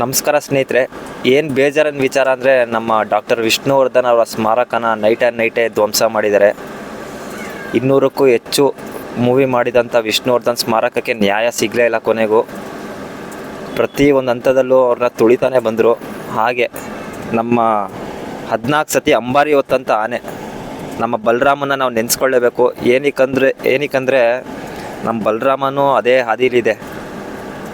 ನಮಸ್ಕಾರ ಸ್ನೇಹಿತರೆ. ಏನು ಬೇಜಾರನ ವಿಚಾರ ಅಂದರೆ ನಮ್ಮ ಡಾಕ್ಟರ್ ವಿಷ್ಣುವರ್ಧನ್ ಅವರ ಸ್ಮಾರಕನ ನೈಟ್ ಆ್ಯಂಡ್ ನೈಟೇ ಧ್ವಂಸ ಮಾಡಿದ್ದಾರೆ. ಇನ್ನೂರಕ್ಕೂ ಹೆಚ್ಚು ಮೂವಿ ಮಾಡಿದಂಥ ವಿಷ್ಣುವರ್ಧನ್ ಸ್ಮಾರಕಕ್ಕೆ ನ್ಯಾಯ ಸಿಗಲೇ ಇಲ್ಲ ಕೊನೆಗೂ. ಪ್ರತಿ ಒಂದು ಹಂತದಲ್ಲೂ ಅವ್ರನ್ನ ತುಳಿತಾನೆ ಬಂದರು. ಹಾಗೆ ನಮ್ಮ ಹದಿನಾಲ್ಕು ಸತಿ ಅಂಬಾರಿ ಹೊತ್ತಂಥ ಆನೆ. ನಮ್ಮ ಬಲರಾಮನ ನಾವು ನೆನೆಸ್ಕೊಳ್ಳೇಬೇಕು. ಏನಕ್ಕಂದ್ರೆ ಏನಕ್ಕಂದರೆ ನಮ್ಮ ಬಲರಾಮನೂ ಅದೇ ಹಾದಿಲಿದೆ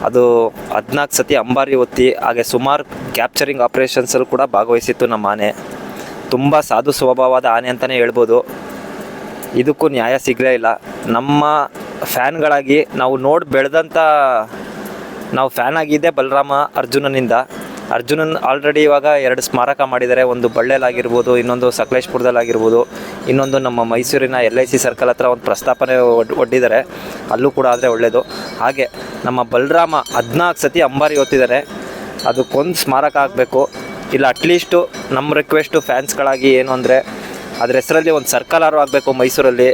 ಅದು ಹದಿನಾಲ್ಕು ಸತಿ ಅಂಬಾರಿ ಒತ್ತಿ, ಹಾಗೆ ಸುಮಾರು ಕ್ಯಾಪ್ಚರಿಂಗ್ ಆಪ್ರೇಷನ್ಸಲ್ಲಿ ಕೂಡ ಭಾಗವಹಿಸಿತ್ತು ನಮ್ಮ ಆನೆ. ತುಂಬ ಸಾಧು ಸ್ವಭಾವದ ಆನೆ ಅಂತಲೇ ಹೇಳ್ಬೋದು. ಇದಕ್ಕೂ ನ್ಯಾಯ ಸಿಗಲೇ ಇಲ್ಲ. ನಮ್ಮ ಫ್ಯಾನ್ಗಳಾಗಿ ನಾವು ನೋಡಿ ಬೆಳೆದಂಥ ನಾವು ಫ್ಯಾನ್ ಆಗಿದ್ದೆ ಬಲರಾಮ ಅರ್ಜುನನಿಂದ. ಅರ್ಜುನನ್ ಆಲ್ರೆಡಿ ಇವಾಗ ಎರಡು ಸ್ಮಾರಕ ಮಾಡಿದ್ದಾರೆ. ಒಂದು ಬಳ್ಳೇಲಾಗಿರ್ಬೋದು, ಇನ್ನೊಂದು ಸಕಲೇಶ್ಪುರದಲ್ಲಾಗಿರ್ಬೋದು, ಇನ್ನೊಂದು ನಮ್ಮ ಮೈಸೂರಿನ ಎಲ್ ಐ ಸಿ ಸರ್ಕಲ್ ಹತ್ರ ಒಂದು ಪ್ರಸ್ತಾಪನೆ ಒಡ್, ಒಡ್ಡಿದ್ದಾರೆ. ಅಲ್ಲೂ ಕೂಡ ಆದರೆ ಒಳ್ಳೆಯದು ಹಾಗೆ ನಮ್ಮ ಬಲರಾಮ ಹದಿನಾಲ್ಕು ಸತಿ ಅಂಬಾರಿ ಹೊತ್ತಿದ್ದಾರೆ ಅದಕ್ಕೊಂದು ಸ್ಮಾರಕ ಆಗಬೇಕು. ಇಲ್ಲ ಅಟ್ಲೀಸ್ಟು ನಮ್ಮ ರಿಕ್ವೆಸ್ಟು ಫ್ಯಾನ್ಸ್ಗಳಾಗಿ ಏನು ಅಂದರೆ, ಅದ್ರ ಹೆಸರಲ್ಲಿ ಒಂದು ಸರ್ಕಲ್ ಆರು ಆಗಬೇಕು ಮೈಸೂರಲ್ಲಿ.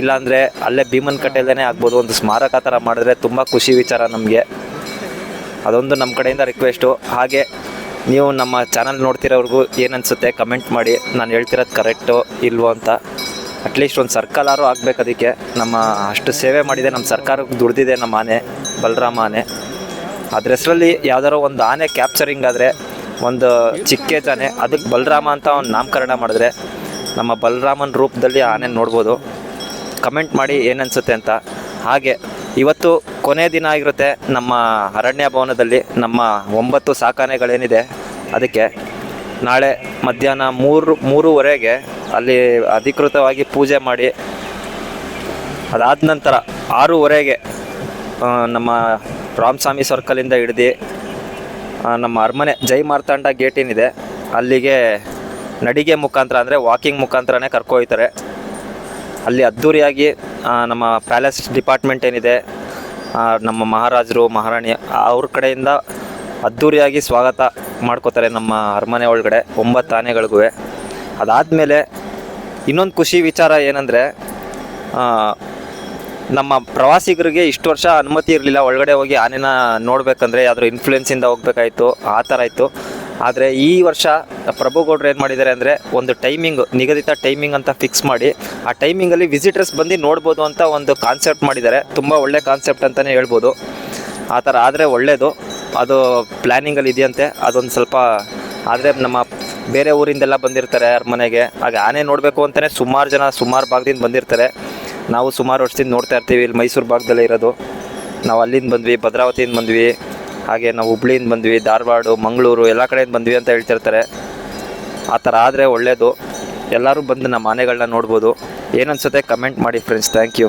ಇಲ್ಲಾಂದರೆ ಅಲ್ಲೇ ಭೀಮನ್ ಕಟ್ಟೆಲ್ಲೇ ಆಗ್ಬೋದು. ಒಂದು ಸ್ಮಾರಕ ಥರ ಮಾಡಿದ್ರೆ ತುಂಬ ಖುಷಿ ವಿಚಾರ ನಮಗೆ. ಅದೊಂದು ನಮ್ಮ ಕಡೆಯಿಂದ ರಿಕ್ವೆಸ್ಟು ಹಾಗೆ ನೀವು ನಮ್ಮ ಚಾನಲ್ ನೋಡ್ತಿರೋರ್ಗೂ ಏನನ್ಸುತ್ತೆ ಕಮೆಂಟ್ ಮಾಡಿ. ನಾನು ಹೇಳ್ತಿರೋದು ಕರೆಕ್ಟು ಇಲ್ವೋ ಅಂತ. ಅಟ್ಲೀಸ್ಟ್ ಒಂದು ಸರ್ಕಲ್ ಆರು ಆಗಬೇಕು ಅದಕ್ಕೆ. ನಮ್ಮ ಅಷ್ಟು ಸೇವೆ ಮಾಡಿದೆ, ನಮ್ಮ ಸರ್ಕಾರಕ್ಕೆ ದುಡ್ದಿದೆ ನಮ್ಮ ಆನೆ, ಬಲರಾಮ ಆನೆ. ಅದ್ರ ಹೆಸರಲ್ಲಿ ಯಾವ್ದಾರೋ ಒಂದು ಆನೆ ಕ್ಯಾಪ್ಚರಿಂಗ್ ಆದರೆ, ಒಂದು ಚಿಕ್ಕ ಆನೆ, ಅದಕ್ಕೆ ಬಲರಾಮ ಅಂತ ಒಂದು ನಾಮಕರಣ ಮಾಡಿದ್ರೆ, ನಮ್ಮ ಬಲರಾಮನ ರೂಪದಲ್ಲಿ ಆನೆ ನೋಡ್ಬೋದು. ಕಮೆಂಟ್ ಮಾಡಿ ಏನನ್ಸುತ್ತೆ ಅಂತ. ಹಾಗೆ ಇವತ್ತು ಕೊನೆ ದಿನ ಆಗಿರುತ್ತೆ ನಮ್ಮ ಅರಣ್ಯ ಭವನದಲ್ಲಿ. ನಮ್ಮ ಒಂಬತ್ತು ಸಾಕಾನೆಗಳೇನಿದೆ ಅದಕ್ಕೆ ನಾಳೆ ಮಧ್ಯಾಹ್ನ ಮೂರು, ಮೂರುವರೆಗೆ ಅಲ್ಲಿ ಅಧಿಕೃತವಾಗಿ ಪೂಜೆ ಮಾಡಿ, ಅದಾದ ನಂತರ ಆರೂವರೆಗೆ ನಮ್ಮ ರಾಮಸ್ವಾಮಿ ಸರ್ಕಲಿಂದ ಹಿಡ್ದು ನಮ್ಮ ಅರಮನೆ ಜೈ ಮಾರ್ತಾಂಡ ಗೇಟ್ ಏನಿದೆ, ಅಲ್ಲಿಗೆ ನಡಿಗೆ ಮುಖಾಂತರ ಅಂದರೆ ವಾಕಿಂಗ್ ಮುಖಾಂತರನೇ ಕರ್ಕೊಯ್ತಾರೆ. ಅಲ್ಲಿ ಅದ್ಧೂರಿಯಾಗಿ ನಮ್ಮ ಪ್ಯಾಲೇಸ್ ಡಿಪಾರ್ಟ್ಮೆಂಟ್ ಏನಿದೆ ನಮ್ಮ ಮಹಾರಾಜರು, ಮಹಾರಾಣಿ, ಅವ್ರ ಕಡೆಯಿಂದ ಅದ್ಧೂರಿಯಾಗಿ ಸ್ವಾಗತ ಮಾಡ್ಕೋತಾರೆ ನಮ್ಮ ಅರಮನೆ ಒಳಗಡೆ, ಒಂಬತ್ತು ಆನೆಗಳಿಗೂ. ಅದಾದಮೇಲೆ ಇನ್ನೊಂದು ಖುಷಿ ವಿಚಾರ ಏನಂದರೆ ನಮ್ಮ ಪ್ರವಾಸಿಗರಿಗೆ ಇಷ್ಟು ವರ್ಷ ಅನುಮತಿ ಇರಲಿಲ್ಲ, ಒಳಗಡೆ ಹೋಗಿ ಆನೆನ ನೋಡಬೇಕಂದ್ರೆ, ಯಾವ್ದಾದ್ರು ಇನ್ಫ್ಲೂಯೆನ್ಸಿಂದ ಹೋಗ್ಬೇಕಾಯ್ತು, ಆ ಥರ ಇತ್ತು ಆದರೆ ಈ ವರ್ಷ ಪ್ರಭುಗೌಡರು ಏನು ಮಾಡಿದ್ದಾರೆ ಅಂದರೆ ಒಂದು ಟೈಮಿಂಗ್ ನಿಗದಿತ ಟೈಮಿಂಗ್ ಅಂತ ಫಿಕ್ಸ್ ಮಾಡಿ, ಆ ಟೈಮಿಂಗಲ್ಲಿ ವಿಸಿಟರ್ಸ್ ಬಂದು ನೋಡ್ಬೋದು ಅಂತ ಒಂದು ಕಾನ್ಸೆಪ್ಟ್ ಮಾಡಿದ್ದಾರೆ. ತುಂಬ ಒಳ್ಳೆ ಕಾನ್ಸೆಪ್ಟ್ ಅಂತಲೇ ಹೇಳ್ಬೋದು. ಆ ಥರ ಆದರೆ ಒಳ್ಳೆಯದು ಅದು ಪ್ಲ್ಯಾನಿಂಗಲ್ಲಿ ಇದೆಯಂತೆ. ಅದೊಂದು ಸ್ವಲ್ಪ ಆದರೆ ನಮ್ಮ ಬೇರೆ ಊರಿಂದೆಲ್ಲ ಬಂದಿರ್ತಾರೆ ಅರಮನೆಗೆ ಹಾಗೆ ಆನೆ ನೋಡಬೇಕು ಅಂತಲೇ ಸುಮಾರು ಜನ ಸುಮಾರು ಭಾಗದಿಂದ ಬಂದಿರ್ತಾರೆ. ನಾವು ಸುಮಾರು ವರ್ಷದಿಂದ ನೋಡ್ತಾ ಇರ್ತೀವಿ. ಇಲ್ಲಿ ಮೈಸೂರು ಭಾಗದಲ್ಲೇ ಇರೋದು. ನಾವು ಅಲ್ಲಿಂದ ಬಂದ್ವಿ, ಭದ್ರಾವತಿಯಿಂದ ಬಂದ್ವಿ. ಹಾಗೆ ನಾವು ಹುಬ್ಳಿಯಿಂದ ಬಂದ್ವಿ, ಧಾರವಾಡ, ಮಂಗಳೂರು ಎಲ್ಲ ಕಡೆಯಿಂದ ಬಂದ್ವಿ ಅಂತ ಹೇಳ್ತಿರ್ತಾರೆ. ಆ ಥರ ಆದರೆ ಒಳ್ಳೆಯದು ಎಲ್ಲರೂ ಬಂದು ನಮ್ಮ ಮನೆಗಳನ್ನ ನೋಡ್ಬೋದು. ಏನನ್ಸುತ್ತೆ ಕಮೆಂಟ್ ಮಾಡಿ ಫ್ರೆಂಡ್ಸ್ ಥ್ಯಾಂಕ್ ಯು